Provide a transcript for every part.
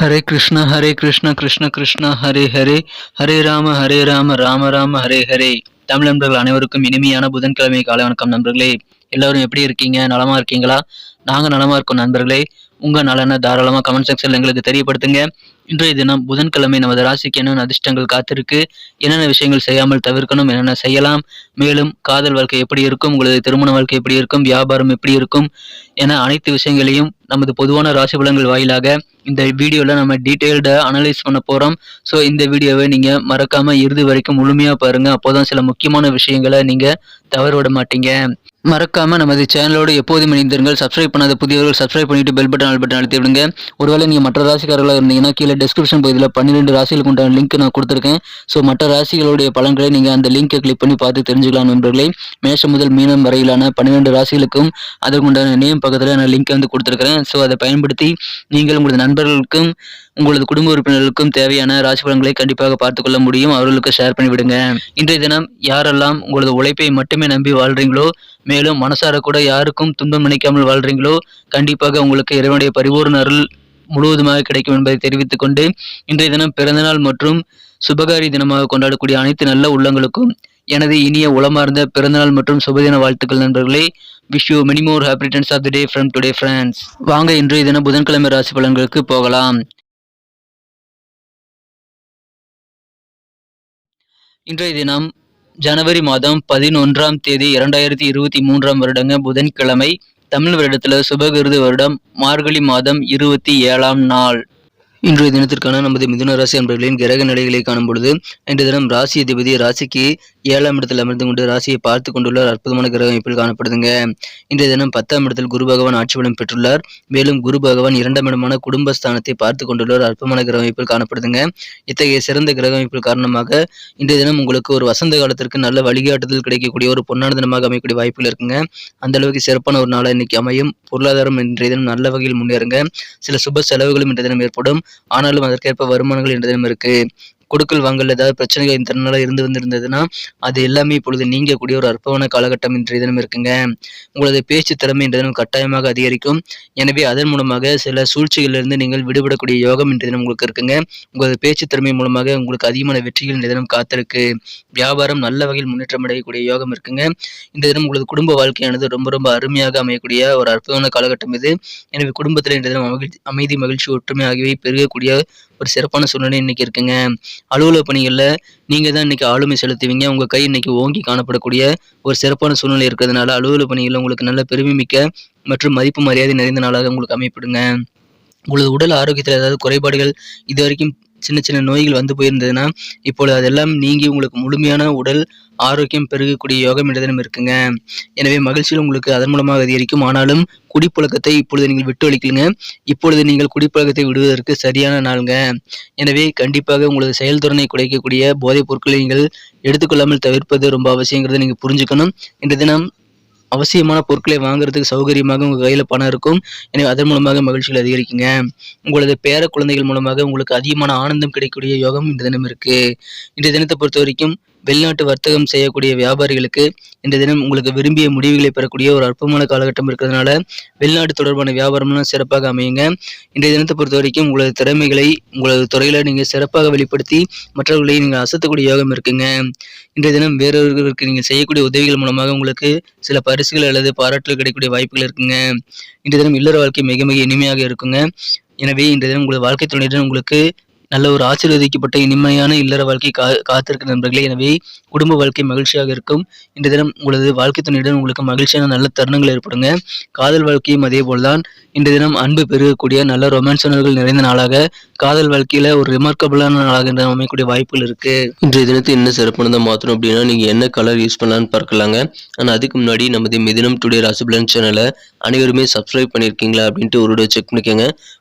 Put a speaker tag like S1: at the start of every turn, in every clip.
S1: ஹரே கிருஷ்ண ஹரே கிருஷ்ண கிருஷ்ண கிருஷ்ண ஹரே ஹரே. ஹரே ராம ஹரே ராம ராம ராம ஹரே ஹரே. தமிழ் நண்பர்கள் அனைவருக்கும் இனிமையான புதன்கிழமை காலை வணக்கம் நண்பர்களே. எல்லாரும் எப்படி இருக்கீங்க? நலமா இருக்கீங்களா? நாங்க நலமா இருக்கோம் நண்பர்களே. உங்க நலனை தாராளமா கமெண்ட் செக்ஷனில் எங்களுக்கு தெரியப்படுத்துங்க. இன்றைய தினம் புதன்கிழமை நமது ராசிக்கு என்னென்ன அதிர்ஷ்டங்கள் காத்திருக்கு என்னென்ன விஷயங்கள் செய்யாமல் தவிர்க்கணும் என்னென்ன செய்யலாம் மேலும் காதல் வாழ்க்கை எப்படி இருக்கும் உங்களது திருமண வாழ்க்கை எப்படி இருக்கும் வியாபாரம் எப்படி இருக்கும் என அனைத்து விஷயங்களையும் நமது பொதுவான ராசி பலன்கள் வாயிலாக இந்த வீடியோவில் நம்ம டீட்டெயில்டாக அனலைஸ் பண்ண போகிறோம் ஸோ இந்த வீடியோவை நீங்கள் மறக்காமல் இறுதி வரைக்கும் முழுமையாக பாருங்கள் அப்போதான் சில முக்கியமான விஷயங்களை நீங்கள் தவற விட மாட்டீங்க. மறக்காம நமது சேனலோடு எப்போதும் இணைந்திருங்கள். சப்ஸ்கிரைப் பண்ணாத புதியவர்கள் சப்ஸ்கிரைப் பண்ணிட்டு பெல் பட்டன் ஆல் பட்டன் அழுத்தி விடுங்க. ஒருவேளை நீங்கள் மற்ற ராசிக்காரர்களாக இருந்தீங்கன்னா கீழே டிஸ்கிரிப்ஷன் பகுதியில் பன்னிரெண்டு ராசிகளுக்கு உண்டான லிங்க் நான் கொடுத்துருக்கேன். ஸோ மற்ற ராசிகளுடைய பலன்களை நீங்கள் அந்த லிங்கை கிளிக் பண்ணி பார்த்து தெரிஞ்சுக்கலாம் நண்பர்களே. மேஷம் முதல் மீனம் வரையிலான பன்னிரெண்டு ராசிகளுக்கும் அதற்குண்டான நேம் பக்கத்தில் நான் லிங்க் வந்து கொடுத்துருக்கிறேன். ஸோ அதை பயன்படுத்தி நீங்கள் உங்களது நண்பர்களுக்கும் உங்களது குடும்ப உறுப்பினர்களுக்கும் தேவையான ராசி பலன்களை கண்டிப்பாக பார்த்துக்கொள்ள முடியும். அவர்களுக்கு ஷேர் பண்ணிவிடுங்க இன்றைய தினம் யாரெல்லாம் உங்களது உழைப்பை மட்டுமே நம்பி வாழ்றீங்களோ மேலும் மனசார கூட யாருக்கும் துன்பம் நினைக்காமல் வாழ்றீங்களோ கண்டிப்பாக உங்களுக்கு இறைவனுடைய பரிபூர்ண அருள் முழுவதுமாக கிடைக்கும் என்பதை தெரிவித்துக் கொண்டு இன்றைய தினம் பிறந்தநாள் மற்றும் சுபகாரி தினமாக கொண்டாடக்கூடிய அனைத்து நல்ல உள்ளங்களுக்கும் எனது இனிய உளமார்ந்த பிறந்தநாள் மற்றும் சுபதின வாழ்த்துக்கள் நண்பர்களே. Wish you many more happy returns of the day from today friends வாங்க இன்றைய தினம் புதன்கிழமை ராசி பலன்களுக்கு போகலாம். இன்றைய தினம் ஜனவரி மாதம் பதினொன்றாம் தேதி இரண்டாயிரத்தி இருபத்தி மூன்றாம் வருடங்க புதன்கிழமை தமிழ் வருடத்தில் சுபகிருது வருடம் மார்கழி மாதம் இருபத்தி ஏழாம் நாள். இன்றைய தினத்திற்கான நமது மிதுன ராசி அன்பர்களின் கிரக நிலைகளை காணும் பொழுது இன்றைய தினம் ராசி அதிபதி ராசிக்கு ஏழாம் இடத்தில் அமர்ந்து கொண்டு ராசியை பார்த்து கொண்டுள்ள அற்புதமான கிரக அமைப்பில் காணப்படுதுங்க. இன்றைய தினம் பத்தாம் இடத்தில் குரு பகவான் ஆட்சி பலம் பெற்றுள்ளார். மேலும் குரு பகவான் இரண்டாம் இடமான குடும்பஸ்தானத்தை பார்த்து கொண்டுள்ளார். அற்புதமான கிரக அமைப்பில் காணப்படுதுங்க. இத்தகைய சிறந்த கிரக அமைப்பில் காரணமாக இன்றைய தினம் உங்களுக்கு ஒரு வசந்த காலத்திற்கு நல்ல வழிகாட்டுதல் கிடைக்கக்கூடிய ஒரு பொன்னான தினமாக அமையக்கூடிய வாய்ப்புகள் இருக்குங்க. அந்த அளவுக்கு சிறப்பான ஒரு நாளாக இன்னைக்கு அமையும். பொருளாதாரம் இன்றைய தினம் நல்ல வகையில் முன்னேறுங்க. சில சுப செலவுகளும் இன்றைய தினம் ஏற்படும். ஆனாலும் அதற்கேற்ப வருமானங்கள் இன்றைய இருக்கு. கொடுக்கல் வாங்கல் ஏதாவது பிரச்சனைகள் இந்த நாளாக இருந்து வந்திருந்ததுன்னா அது எல்லாமே இப்பொழுது நீங்கக்கூடிய ஒரு அற்பமான காலகட்டம் இன்றைய தினம் இருக்குங்க. உங்களது பேச்சு திறமை இன்றைய தினம் கட்டாயமாக அதிகரிக்கும். எனவே அதன் மூலமாக சில சூழ்ச்சிகளிலிருந்து நீங்கள் விடுபடக்கூடிய யோகம் இன்றைய தினம் உங்களுக்கு இருக்குங்க. உங்களது பேச்சு திறமை மூலமாக உங்களுக்கு அதிகமான வெற்றிகள் இன்றைய தினம் காத்திருக்கு. வியாபாரம் நல்ல வகையில் முன்னேற்றம் அடையக்கூடிய யோகம் இருக்குங்க. இந்த தினம் உங்களது குடும்ப வாழ்க்கையானது ரொம்ப ரொம்ப அருமையாக அமையக்கூடிய ஒரு அற்புதமான காலகட்டம் இது. எனவே குடும்பத்தில் இந்த தினம் அமைதி மகிழ்ச்சி ஒற்றுமை ஆகியவை பெருகக்கூடிய ஒரு சிறப்பான சூழ்நிலை இன்னைக்கு இருக்குங்க. அலுவலக பணிகளில் நீங்கள் தான் இன்னைக்கு ஆளுமை செலுத்துவீங்க. உங்கள் கை இன்னைக்கு ஓங்கி காணப்படக்கூடிய ஒரு சிறப்பான சூழ்நிலை இருக்கிறதுனால அலுவலக பணிகளில் உங்களுக்கு நல்ல பெருமைமிக்க மற்றும் மதிப்பு மரியாதை நிறைந்த நாளாக உங்களுக்கு அமைப்பிடுங்க உங்களது உடல் ஆரோக்கியத்தில் ஏதாவது குறைபாடுகள் இது வரைக்கும் சின்ன சின்ன நோய்கள் வந்து போயிருந்ததுன்னா இப்பொழுது அதெல்லாம் நீங்கி உங்களுக்கு முழுமையான உடல் ஆரோக்கியம் பெருகக்கூடிய யோகம் இடத்திலும் இருக்குங்க. எனவே மகிழ்ச்சியில் உங்களுக்கு அதன் மூலமாக அதிகரிக்கும். ஆனாலும் குடிப்பழக்கத்தை இப்பொழுது நீங்கள் விட்டு அளிக்கலுங்க. இப்பொழுது நீங்கள் குடிப்பழக்கத்தை விடுவதற்கு சரியான நாளுங்க. எனவே கண்டிப்பாக உங்களது செயல்திறனை குறைக்கக்கூடிய போதைப் பொருட்களை நீங்கள் எடுத்துக்கொள்ளாமல் தவிர்ப்பது ரொம்ப அவசியங்கிறத நீங்கள் புரிஞ்சுக்கணும். இந்த தினம் அவசியமான பொருட்களை வாங்குறதுக்கு சௌகரியமாக உங்கள் கையில் பணம் இருக்கும். எனவே அதன் மூலமாக மகிழ்ச்சிகள் அதிகரிக்குங்க. உங்களது பேர குழந்தைகள் மூலமாக உங்களுக்கு அதிகமான ஆனந்தம் கிடைக்கக்கூடிய யோகம் இந்த தினம் இருக்குது இந்த தினத்தை பொறுத்த வரைக்கும் வெளிநாட்டு வர்த்தகம் செய்யக்கூடிய வியாபாரிகளுக்கு இந்த தினம் உங்களுக்கு விரும்பிய முடிவுகளை பெறக்கூடிய ஒரு அற்புதமான காலகட்டம் இருக்கிறதுனால வெளிநாட்டு தொடர்பான வியாபாரம்லாம் சிறப்பாக அமையுங்க. இன்றைய தினத்தை பொறுத்த வரைக்கும் உங்களது திறமைகளை உங்களது துறையில் நீங்கள் சிறப்பாக வெளிப்படுத்தி மற்றவர்களை நீங்கள் அசத்தக்கூடிய யோகம் இருக்குங்க. இன்றைய தினம் வேறொருவருக்கு நீங்கள் செய்யக்கூடிய உதவிகள் மூலமாக உங்களுக்கு சில பரிசுகள் அல்லது பாராட்டுகள் கிடைக்கக்கூடிய வாய்ப்புகள் இருக்குங்க. இன்றைய தினம் இல்லற வாழ்க்கை மிக மிக இனிமையாக இருக்குங்க. எனவே இன்றைய தினம் உங்களது வாழ்க்கை துணையுடன் உங்களுக்கு நல்ல ஒரு ஆசீர்வதிக்கப்பட்ட இனிமையான இல்லற வாழ்க்கை கா காத்திருக்க நண்பர்களே. எனவே குடும்ப வாழ்க்கை மகிழ்ச்சியாக இருக்கும். இந்த தினம் உங்களது வாழ்க்கை துணையுடன் உங்களுக்கு மகிழ்ச்சியான நல்ல தருணங்கள் ஏற்படுங்க. காதல் வாழ்க்கையும் அதே போல்தான். இந்த தினம் அன்பு பெருகக்கூடிய நல்ல ரொமான்ஸ் உணர்வுகள் நிறைந்த நாளாக. காதல் வாழ்க்கையில ஒரு ரிமார்க்கபிளான நாளாக இந்த அமையக்கூடிய வாய்ப்புகள் இருக்கு.
S2: இன்றைய தினத்தை என்ன சிறப்பானதாக மாற்றணும் அப்படின்னா நீங்கள் என்ன கலர் யூஸ் பண்ணலான்னு பார்க்கலாங்க. ஆனால் அதுக்கு முன்னாடி நமது மிதினம் டுடே ராசிபலன் சேனலை அனைவருமே சப்ஸ்கிரைப் பண்ணியிருக்கீங்களா அப்படின்ட்டு ஒரு செக் பண்ணிக்கோங்க.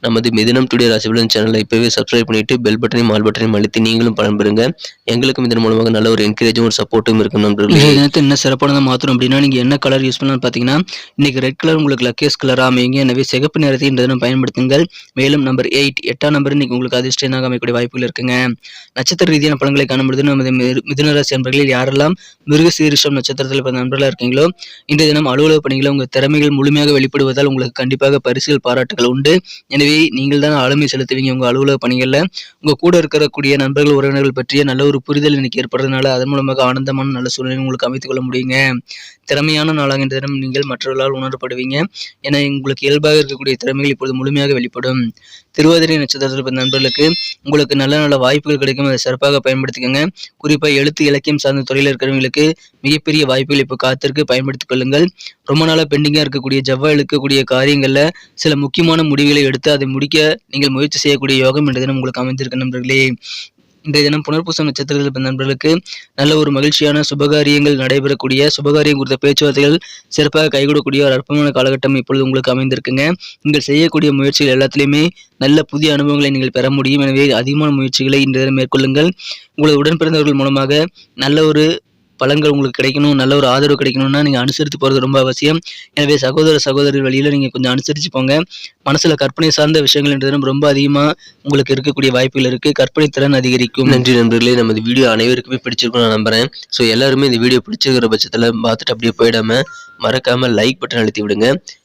S2: நமது மிதினம் டுடே ராசிபலன் சேனலை இப்போவே சப்ஸ்கிரைப் பண்ணிட்டு பெல் பட்டனையும் ஆல் பட்டனையும் அழுத்தி நீங்களும் பலன் பெறுங்க. எங்களுக்கும் இதன் மூலமாக நல்ல ஒரு என்கரேஜும் ஒரு சப்போர்ட்டும் இருக்கும் நண்பர்களே.
S1: தினத்தை என்ன சிறப்பானதாக மாற்றணும் அப்படின்னா நீங்கள் என்ன கலர் யூஸ் பண்ணலாம் பார்த்தீங்கன்னா இன்னைக்கு ரெட் கலர் உங்களுக்கு லக்கேஸ் கலராக அமையுங்க. எனவே சிகப்பு நிறத்தை இந்த தினம் பயன்படுத்துங்கள். மேலும் நம்பர் எயிட் எட்டாம் நம்பர் இன்னைக்கு உங்களுக்கு அதிர்ஷ்டமாக அமைக்கக்கூடிய வாய்ப்புகள் இருக்குங்க. நட்சத்திர ரீதியான பலன்களை காணும்பொழுது நமது மிரு- மிதுன ராசி நண்பர்களில் யாரெல்லாம் மிருக சீரிஷம் நட்சத்திரத்தில் பிறந்த நண்பர்களாக இருக்கீங்களோ இந்த தினம் அலுவலக பணிகளை உங்கள் திறமைகள் முழுமையாக வெளிப்படுவதால் உங்களுக்கு கண்டிப்பாக பரிசுகள் பாராட்டுகள் உண்டு. எனவே நீங்கள் தான் ஆளுமை செலுத்துவீங்க உங்கள் அலுவலக பணிகளில். உங்கள் கூட இருக்கக்கூடிய நண்பர்கள் உறவினர்கள் பற்றிய நல்ல ஒரு புரிதல் இன்னைக்கு ஏற்படுறதுனால அதன் மூலமாக ஆனந்தமான நல்ல சூழ்நிலை உங்களுக்கு அமைத்துக் கொள்ள முடியுங்க. திறமையான நாளாக இந்த தினம் நீங்கள் மற்றவர்களால் உணரப்படுவீங்க. என உங்களுக்கு இயல்பாக இருக்கக்கூடிய திறமைகள் இப்பொழுது முழுமையாக வெளிப்படும். திருவாதிரை நட்சத்திரத்தில் பிறந்த நண்பர்களுக்கு உங்களுக்கு நல்ல நல்ல வாய்ப்புகள் கிடைக்கும். அதை சிறப்பாக பயன்படுத்திக்கோங்க. குறிப்பாக எழுத்து இலக்கியம் சார்ந்த துறையில் இருக்கிறவங்களுக்கு மிகப்பெரிய வாய்ப்புகள் இப்போ காத்திருக்கு. பயன்படுத்திக் கொள்ளுங்கள். ரொம்ப நாளாக பெண்டிங்காக இருக்கக்கூடிய ஜவ்வாய் இழுக்கக்கூடிய காரியங்களில் சில முக்கியமான முடிவுகளை எடுத்து அதை முடிக்க நீங்கள் முயற்சி செய்யக்கூடிய யோகம் என்ற தினம் உங்களுக்கு அமைந்திருக்கு நண்பர்களே. இன்றைய தினம் புனர்பூசம் நட்சத்திரத்தில் பிறந்த நண்பர்களுக்கு நல்ல ஒரு மகிழ்ச்சியான சுபகாரியங்கள் நடைபெறக்கூடிய சுபகாரியம் குறித்த பேச்சுவார்த்தைகள் சிறப்பாக கைகூடக்கூடிய ஒரு அற்புதமான காலகட்டம் இப்பொழுது உங்களுக்கு அமைந்திருக்குங்க. நீங்கள் செய்யக்கூடிய முயற்சிகள் எல்லாத்துலேயுமே நல்ல புதிய அனுபவங்களை நீங்கள் பெற முடியும். எனவே அதிகமான முயற்சிகளை இன்றைய தினம் மேற்கொள்ளுங்கள். உங்களது உடன் பிறந்தவர்கள் மூலமாக நல்ல ஒரு பலன்கள் உங்களுக்கு கிடைக்கணும் நல்ல ஒரு ஆதரவு கிடைக்கணும்னா நீங்கள் அனுசரித்து போகிறது ரொம்ப அவசியம். எனவே சகோதர சகோதரி வழியில் நீங்கள் கொஞ்சம் அனுசரித்து போங்க. மனசில் கற்பனை சார்ந்த விஷயங்கள் ரொம்ப அதிகமாக உங்களுக்கு இருக்கக்கூடிய வாய்ப்புகள் இருக்குது கற்பனை திறன் அதிகரிக்கும்.
S2: நன்றி நண்பர்களே. நமது வீடியோ அனைவருக்குமே பிடிச்சிருக்கும் நான் நம்புறேன். ஸோ எல்லாருமே இந்த வீடியோ பிடிச்சிருக்கிற பட்சத்தில் பார்த்துட்டு அப்படியே போயிடாமல் மறக்காமல் லைக் பட்டன் அழுத்தி விடுங்க.